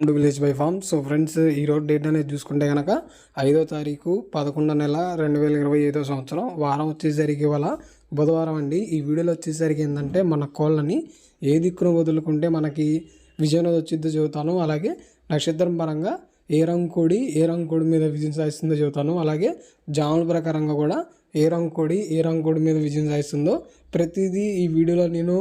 రెండు village by farm so friends ఈ రోజు డేట్ అనేది చూసుకుంటే కనుక ఐదో తారీఖు పదకొండో నెల రెండు వేల ఇరవై ఐదో సంవత్సరం. వారం వచ్చేసరికి ఇవాళ బుధవారం అండి. ఈ వీడియోలో వచ్చేసరికి ఏంటంటే మన కోళ్ళని ఏ దిక్కును వదులుకుంటే మనకి విజయం వచ్చిందో చెబుతాను. అలాగే నక్షత్రం పరంగా ఏ రంగు కోడి ఏ రంగు కోడి మీద విజయం సాధిస్తుందో చెబుతాను. అలాగే జాముల ప్రకారంగా కూడా ఏ రంగు కోడి ఏ రంగు కోడి మీద విజయం సాధిస్తుందో ప్రతిదీ ఈ వీడియోలో నేను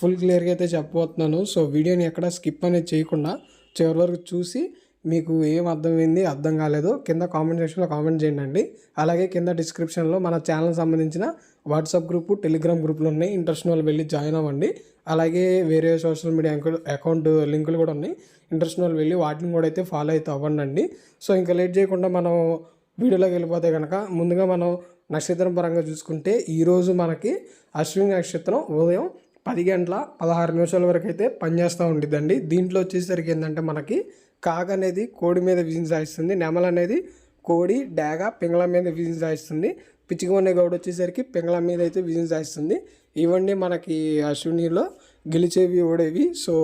ఫుల్ క్లియర్గా అయితే చెప్పబోతున్నాను. సో వీడియోని ఎక్కడ స్కిప్ అనేది చేయకుండా చివరి వరకు చూసి మీకు ఏం అర్థమైంది అర్థం కాలేదో కింద కామెంట్ సెక్షన్లో కామెంట్ చేయండి. అండి అలాగే కింద డిస్క్రిప్షన్లో మన ఛానల్ సంబంధించిన వాట్సాప్ గ్రూపు టెలిగ్రామ్ గ్రూపులు ఉన్నాయి. ఇంట్రెస్ట్ వాళ్ళు వెళ్ళి జాయిన్ అవ్వండి. అలాగే వేరే సోషల్ మీడియా అకౌంట్ లింకులు కూడా ఉన్నాయి. ఇంట్రెస్ట్ వాళ్ళు వెళ్ళి వాటిని కూడా అయితే ఫాలో అయితే అవ్వండి సో ఇంకా లేట్ చేయకుండా మనం వీడియోలోకి వెళ్ళిపోతే కనుక ముందుగా మనం నక్షత్రం పరంగా చూసుకుంటే ఈరోజు మనకి అశ్విని నక్షత్రం ఉదయం పది గంటల పదహారు నిమిషాల వరకు అయితే పనిచేస్తూ ఉండిద్దండి. దీంట్లో వచ్చేసరికి ఏంటంటే మనకి కాగ అనేది కోడి మీద విజయం సాయిస్తుంది నెమల అనేది కోడి డాగ పింగళ మీద విజయం సాయిస్తుంది పిచ్చిగొన్నె గౌడ వచ్చేసరికి పింగళ మీద అయితే విజయం సాయిస్తుంది ఇవన్నీ మనకి అశ్వినిలో గెలిచేవి ఓడేవి. సో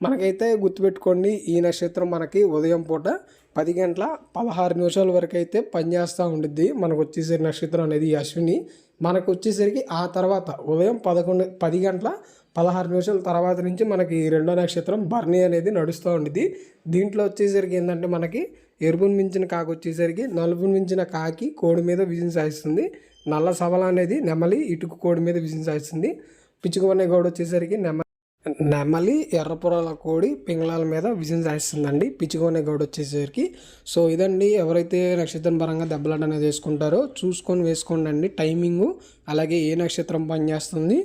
మనకైతే గుర్తుపెట్టుకోండి ఈ నక్షత్రం మనకి ఉదయం పూట పది గంటల పదహారు నిమిషాల వరకు అయితే పనిచేస్తూ ఉండిద్ది. మనకు వచ్చేసరికి నక్షత్రం అనేది అశ్విని. మనకు వచ్చేసరికి ఆ తర్వాత ఉదయం పదకొండు పది గంటల పదహారు నిమిషాల తర్వాత నుంచి మనకి రెండో నక్షత్రం బర్నీ అనేది నడుస్తూ ఉండిద్ది. దీంట్లో వచ్చేసరికి ఏంటంటే మనకి ఎరుపును మించిన కాకి వచ్చేసరికి నలుపును మించిన కాకి కోడి మీద విజయం సాధిస్తుంది. నల్ల సవల అనేది నెమలి ఇటుకు కోడి మీద విజయం సాధిస్తుంది. పిచ్చుకుమనే గౌడ వచ్చేసరికి నెమ నెమలి ఎర్రపురాల కోడి పింగళాల మీద విజయం సాధిస్తుందండి. పిచ్చుకోనే గౌడ వచ్చేసరికి. సో ఇదండి ఎవరైతే నక్షత్రం పరంగా దెబ్బలాట అనేది వేసుకుంటారో చూసుకొని వేసుకోండి అండి. టైమింగు అలాగే ఏ నక్షత్రం పనిచేస్తుంది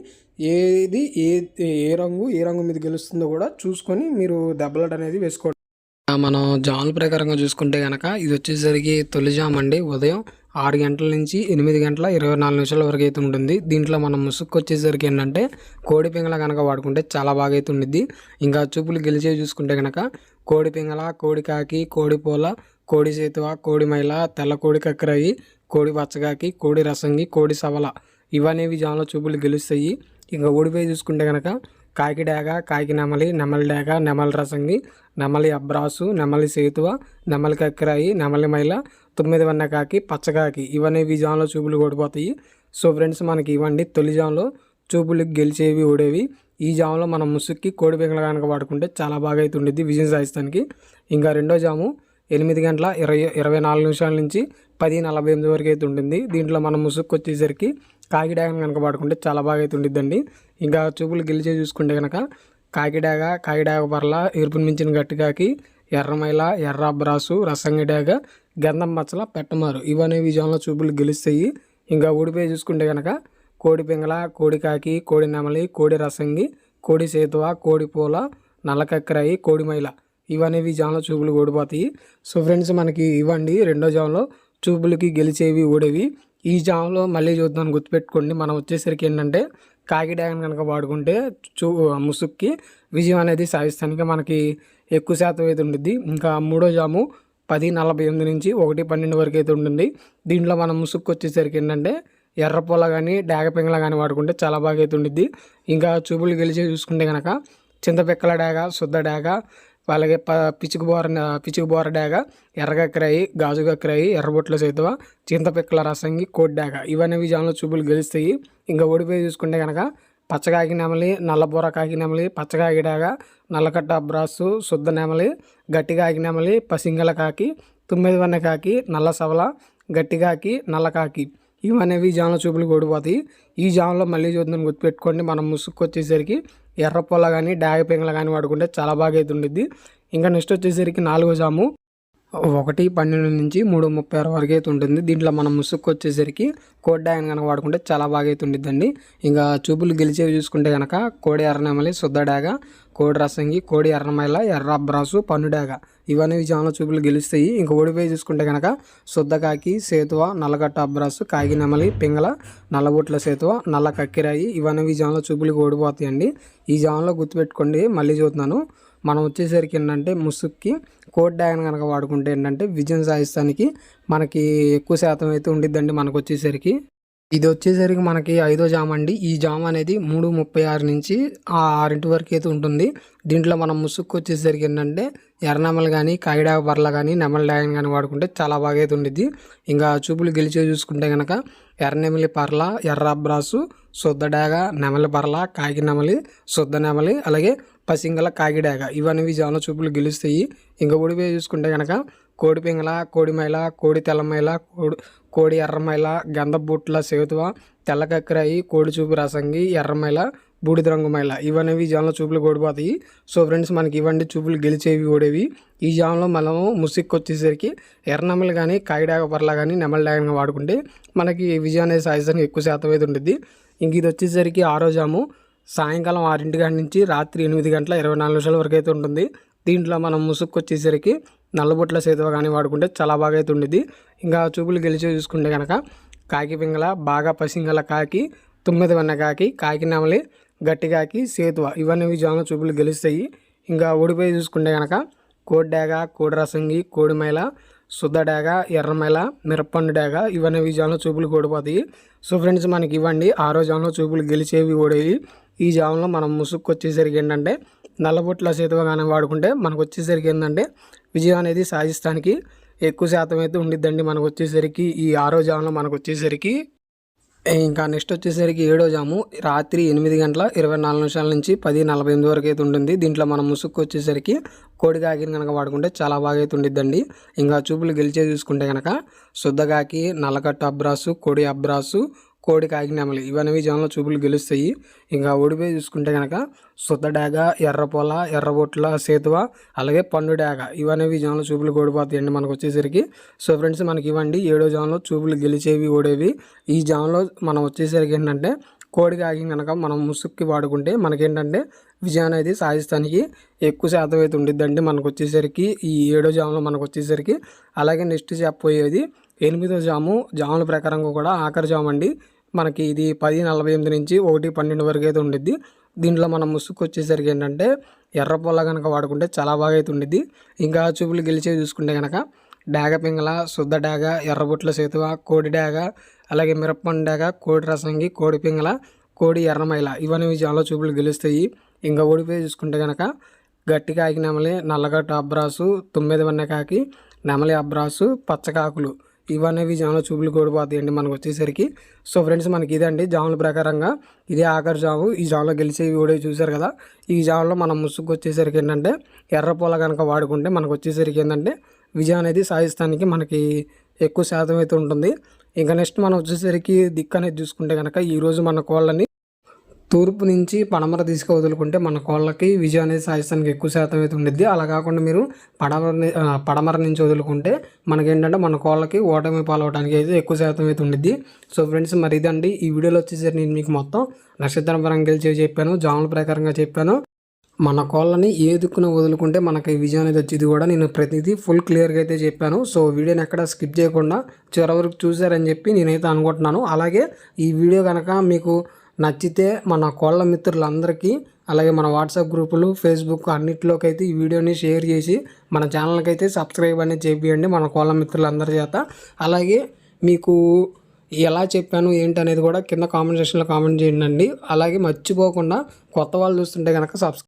ఏది ఏ ఏ రంగు ఏ రంగు మీద గెలుస్తుందో కూడా చూసుకొని మీరు దెబ్బలాట అనేది వేసుకోండి మనం జాముల ప్రకారంగా చూసుకుంటే కనుక ఇది వచ్చేసరికి తొలిజామండి అండి. ఉదయం ఆరు గంటల నుంచి ఎనిమిది గంటల ఇరవై నాలుగు నిమిషాల వరకు అయితే ఉంటుంది. దీంట్లో మనం ముసుక్కు వచ్చేసరికి ఏంటంటే కోడి పింగళ కనుక వాడుకుంటే చాలా బాగా అయితే ఉండిద్ది. ఇంకా చూపులు గెలిచేవి చూసుకుంటే కనుక కోడి పింగళ కోడి కాకి కోడి పూల కోడి సేతువ కోడి మైల తెల్ల కోడి కక్కరాయి కోడి పచ్చగాకి కోడి రసంగి కోడి సవల ఇవనేవి జాన్లో చూపులు గెలుస్తాయి. ఇంకా ఓడిపోయి చూసుకుంటే కనుక కాకి డేగ కాకి నెమలి నెమలి డేగ నెమలి రసంగి నెమలి అబ్రాసు నెమలి సేతువ నెమలి కక్కరాయి నెమలి మైల తొమ్మిది వన్న కాకి పచ్చకాకి ఇవన్నీ ఈ జాన్లో చూపులు ఓడిపోతాయి సో ఫ్రెండ్స్ మనకి ఇవ్వండి. తొలి జాన్లో చూపులు గెలిచేవి ఓడేవి ఈ జాములో మనం ముసుక్కి కోడి పింగళ కనుక వాడుకుంటే చాలా బాగా అయితే ఉండేది విజయం సాధిస్తానికి. ఇంకా రెండో జాము ఎనిమిది గంటల ఇరవై ఇరవై నాలుగు నిమిషాల నుంచి పది నలభై ఎనిమిది వరకు అయితే ఉంటుంది దీంట్లో మనం ముసుక్కు వచ్చేసరికి కాకిడాగ కనుక వాడుకుంటే చాలా బాగా అయితే ఉండిద్దండి. ఇంకా చూపులు గెలిచే చూసుకుంటే కనుక కాకిడాగ కాకిడాగ పర్ల ఎరుపు మించిన గట్టికాకి ఎర్రమైల ఎర్ర అబ్రాసు రసంగిడాగ గంధం మచ్చల పెట్టమారు. ఇవన్నీ విజయంలో చూపులు గెలుస్తాయి. ఇంకా ఊడిపోయి చూసుకుంటే కనుక కోడి పింగళ కోడి కాకి కోడి నెమలి కోడి రసంగి కోడి సేతువ కోడి పూల నల్లకక్కరాయి కోడి మైల. ఇవనేవి జామ్లో చూపులు ఓడిపోతాయి సో ఫ్రెండ్స్ మనకి ఇవ్వండి రెండో జామ్లో చూపులకి గెలిచేవి ఓడేవి ఈ జామ్లో మళ్ళీ చూద్దాం గుర్తుపెట్టుకోండి. మనం వచ్చేసరికి ఏంటంటే కాకి డ్యాగన్ కనుక వాడుకుంటే చూ ముసుక్కి విజయం అనేది సాధిస్తానికి మనకి ఎక్కువ శాతం అయితే ఉంటుంది ఇంకా మూడో జాము పది నలభై ఎనిమిది నుంచి ఒకటి పన్నెండు వరకు అయితే ఉంటుంది. దీంట్లో మనం ముసుక్కు వచ్చేసరికి ఏంటంటే ఎర్రపూల కానీ డాగ కానీ వాడుకుంటే చాలా బాగా అయితే ఉండిద్ది. ఇంకా చూపులు గెలిచి చూసుకుంటే కనుక చింతపిక్కల డాగ శుద్ధ డాగ అలాగే ప పిచ్చుకు బోర పిచ్చుకు బోర డాగ ఎర్రగక్కరాయి గాజు గక్కరాయి ఎర్రబొట్ల సేతువ చింతపిక్కల రసంగి కోడ్డాగ ఇవన్నీ విజయంలో చూపులు గెలుస్తాయి. ఇంకా ఓడిపోయి చూసుకుంటే కనుక పచ్చగాకి నెమలి నల్లబూర కాకి నెమలి పచ్చగాకిడాగా నల్లకట్ట అబ్రాసు శుద్ధ నెమలి గట్టి కాకి నెమలి పసింగల కాకి తొమ్మిది వన్న కాకి నల్ల సవల గట్టిగాకి నల్లకాకి ఇవనేవి జాముల చూపులు కూడిపోతాయి ఈ జాములో మళ్ళీ చూద్దాం గుర్తుపెట్టుకోండి. మనం ముసుక్కు వచ్చేసరికి ఎర్ర పొల కానీ డాగ పింగల కానీ వాడుకుంటే చాలా బాగా అయితే ఉండిద్ది ఇంకా నెక్స్ట్ వచ్చేసరికి నాలుగో జాము. ఒకటి పన్నెండు నుంచి మూడు ముప్పై ఆరు వరకు అయితే ఉంటుంది. దీంట్లో మనం ముసుక్కు వచ్చేసరికి కోడి డాగన్ కనుక వాడుకుంటే చాలా బాగా అయితే ఉండిద్దండి. ఇంకా చూపులు గెలిచేవి చూసుకుంటే కనుక కోడి ఎర్రనమలి శుద్ధ డాగ కోడి రసంగి కోడి ఎర్రమైల ఎర్ర అబ్రాసు పన్నుడాగ ఇవన్నీ విజయంలో చూపులు గెలుస్తాయి. ఇంకా ఓడిపోయి చూసుకుంటే కనుక శుద్ధకాకి సేతువ నల్లగట్ట అబ్రాసు కాగి నెమలి పింగళ నల్లబుట్ల సేతువ నల్ల కక్కిరాయి ఇవన్నీ విజయంలో చూపులు ఓడిపోతాయండి. ఈ జామంలో గుర్తుపెట్టుకోండి. మళ్ళీ చూస్తున్నాను. మనం వచ్చేసరికి ఏంటంటే ముసుక్కి కోడ్ డ్యాగన్ కనుక వాడుకుంటే ఏంటంటే విజయం సాధిస్తానికి మనకి ఎక్కువ శాతం అయితే ఉండిద్దండి మనకు వచ్చేసరికి. ఇది వచ్చేసరికి మనకి ఐదో జామ అండి. ఈ జామ అనేది మూడు ముప్పై ఆరు నుంచి ఆ ఆరింటి వరకు అయితే ఉంటుంది. దీంట్లో మనం ముసుక్కు వచ్చేసరికి ఏంటంటే ఎర్రనెమలు కానీ కాగిడా బర్ల కానీ నెమల డ్యాగన్ కానీ వాడుకుంటే చాలా బాగా అయితే ఉండిద్ది. ఇంకా చూపులు గెలిచే చూసుకుంటే కనుక ఎర్రనెమలి పర్ల ఎర్ర అబ్రాసు శుద్ధ డాగ నెమలి పర్ల కాకి నెమలి శుద్ధ నెమలి అలాగే పసింగల కాకిడాగ ఇవన్నీ జామ చూపులు గెలుస్తాయి. ఇంకా ఒడిపోయి చూసుకుంటే కనుక కోడి పింగళ కోడి మైల కోడి తెల్లమైల కోడి కోడి ఎర్రమైల గంధబూట్ల సేతువ తెల్ల కక్కరాయి కోడి చూపు రసంగి ఎర్రమైల బూడిద రంగు మైల ఇవనేవి జామ్లో చూపులు ఓడిపోతాయి సో ఫ్రెండ్స్ మనకి ఇవన్నీ చూపులు గెలిచేవి ఓడేవి. ఈ జామ్లో మనము ముసిక్ వచ్చేసరికి ఎర్రనమ్మలు కానీ కాయిడాగ పర్ల కానీ నెమల డాగన్ వాడుకుంటే మనకి విజయం అనేది సాధించడానికి ఎక్కువ శాతం అయితే ఉంటుంది ఇంక ఇది వచ్చేసరికి ఆరో జాము. సాయంకాలం ఆరింటి గంట నుంచి రాత్రి ఎనిమిది గంటల ఇరవై నాలుగు నిమిషాల వరకు అయితే ఉంటుంది. దీంట్లో మనం ముసుక్కు వచ్చేసరికి నల్లబొట్ల సేతువ కానీ వాడుకుంటే చాలా బాగా అయితే ఉండేది ఇంకా చూపులు గెలిచి చూసుకుంటే కనుక కాకి పింగళ బాగా పసింగల కాకి తొమ్మిది వెన్న కాకి కాకి నెమలి గట్టి కాకి సేతువ ఇవన్నీ జాన చూపులు గెలుస్తాయి. ఇంకా ఓడిపోయి చూసుకుంటే కనుక కోడి డాగ కోడి రసంగి కోడి మైల ఎర్రమైల మిరప్పండు డాగ ఇవన్నీ జామలో చూపులు ఓడిపోతాయి సో ఫ్రెండ్స్ మనకి ఇవ్వండి. ఆరో జామలో చూపులు గెలిచేవి ఓడేవి ఈ జామలో మనం ముసుక్కు వచ్చేసరికి ఏంటంటే నల్లబొట్ల సేతువ కానీ వాడుకుంటే మనకు వచ్చేసరికి ఏంటంటే విజయం అనేది సాధిస్తానికి ఎక్కువ శాతం అయితే ఉండిద్దండి మనకు వచ్చేసరికి ఈ ఆరో జాములో మనకు వచ్చేసరికి ఇంకా నెక్స్ట్ వచ్చేసరికి ఏడో జాము రాత్రి ఎనిమిది గంటల ఇరవై నాలుగు నిమిషాల నుంచి పది నలభై ఎనిమిది వరకు అయితే ఉంటుంది. దీంట్లో మనం ముసుక్కు వచ్చేసరికి కోడి కాకిని కనుక వాడుకుంటే చాలా బాగా అయితే ఉండిద్దండి. ఇంకా చూపులు గెలిచే చూసుకుంటే కనుక శుద్ధగాకి నల్లకట్టు అబ్రాసు కోడి అబ్రాసు కోడి కాకినామలు ఇవన్నీ జనంలో చూపులు గెలుస్తాయి. ఇంకా ఓడిపోయి చూసుకుంటే కనుక సుద్దడాగ ఎర్రపొల ఎర్రబొట్ల సేతువ అలాగే పండుడాగ ఇవన్నీ జనంలో చూపులు ఓడిపోతాయండి మనకు వచ్చేసరికి. సో ఫ్రెండ్స్ మనకి ఇవ్వండి. ఏడో జనంలో చూపులు గెలిచేవి ఓడేవి. ఈ జనంలో మనం వచ్చేసరికి ఏంటంటే కోడి కాకి కనుక మనం ముసుక్కి వాడుకుంటే మనకేంటంటే విజయం అనేది సాధిస్తానికి ఎక్కువ శాతం అయితే ఉండిద్దండి మనకు వచ్చేసరికి. ఈ ఏడో జాములో మనకు వచ్చేసరికి. అలాగే నెక్స్ట్ చెప్పబోయేది ఎనిమిదో జాము. జాముల ప్రకారంగా కూడా ఆఖరి జాము అండి మనకి ఇది పది నలభై ఎనిమిది నుంచి ఒకటి పన్నెండు వరకు అయితే ఉండిద్ది. దీంట్లో మనం ముసుగు వచ్చేసరికి ఏంటంటే ఎర్ర పొల కనుక వాడుకుంటే చాలా బాగా అయితే ఉండిద్ది. ఇంకా చూపులు గెలిచేవి చూసుకుంటే కనుక డాగ పింగళ శుద్ధ డాగ ఎర్రబుట్ల సేతువ కోడి డాగ అలాగే మిరప్పండు డాగ కోడి రసంగి కోడి పింగళ కోడి ఎర్రమైల ఇవన్నీ చాలా చూపులు గెలుస్తాయి. ఇంకా ఓడిపోయి చూసుకుంటే కనుక గట్టి కాకి నెమలి నల్లగట్టు అబ్రాసు తొమ్మిది వన్నె కాకి నెమలి అబ్రాసు పచ్చకాకులు ఇవనేవి జాములు చూపులు కూడిపోతాయండి మనకు వచ్చేసరికి. సో ఫ్రెండ్స్ మనకి ఇదండి జాముల ప్రకారంగా ఇదే ఆఖరి జాము. ఈ జాములో గెలిచేవి వీడియో చూసారు కదా? ఈ జాములో మనం ముసుగు వచ్చేసరికి ఏంటంటే ఎర్రపూల కనుక వాడుకుంటే మనకు వచ్చేసరికి ఏంటంటే విజయం అనేది సాధిస్తానికి మనకి ఎక్కువ శాతం అయితే ఉంటుంది. ఇంకా నెక్స్ట్ మనం వచ్చేసరికి దిక్కు అనేది చూసుకుంటే కనుక ఈరోజు మన కోళ్ళని తూర్పు నుంచి పడమర తీసుకు వదులుకుంటే మన కోళ్ళకి విజయం అనేది సాధిస్తానికి ఎక్కువ శాతం అయితే ఉండిద్ది. అలా కాకుండా మీరు పడమర పడమర నుంచి వదులుకుంటే మనకేంటంటే మన కోళ్ళకి ఓటమి పాలవడానికి అయితే ఎక్కువ శాతం అయితే ఉండిద్ది. సో ఫ్రెండ్స్ మరి ఇదండి. ఈ వీడియోలో వచ్చేసరికి నేను మీకు మొత్తం నక్షత్రం పరంగా చెప్పాను జాముల ప్రకారంగా చెప్పాను. మన కోళ్ళని ఏ దిక్కున వదులుకుంటే మనకి విజయం అనేది వచ్చేది కూడా నేను ప్రతిదీ ఫుల్ క్లియర్గా అయితే చెప్పాను. సో వీడియోని ఎక్కడ స్కిప్ చేయకుండా చివరి వరకు చూసారని చెప్పి నేనైతే అనుకుంటున్నాను. అలాగే ఈ వీడియో కనుక మీకు నచ్చితే మన కోళ్ళ మిత్రులందరికీ అలాగే మన వాట్సాప్ గ్రూపులు ఫేస్బుక్ అన్నింటిలోకి అయితే ఈ వీడియోని షేర్ చేసి మన ఛానల్కి అయితే సబ్స్క్రైబ్ అనేది చేపియండి మన కోళ్ళ మిత్రులందరి చేత. అలాగే మీకు ఎలా చెప్పాను ఏంటి అనేది కూడా కింద కామెంట్ సెక్షన్లో కామెంట్ చేయండి. అలాగే మర్చిపోకుండా కొత్త వాళ్ళు చూస్తుంటే కనుక సబ్స్క్రైబ్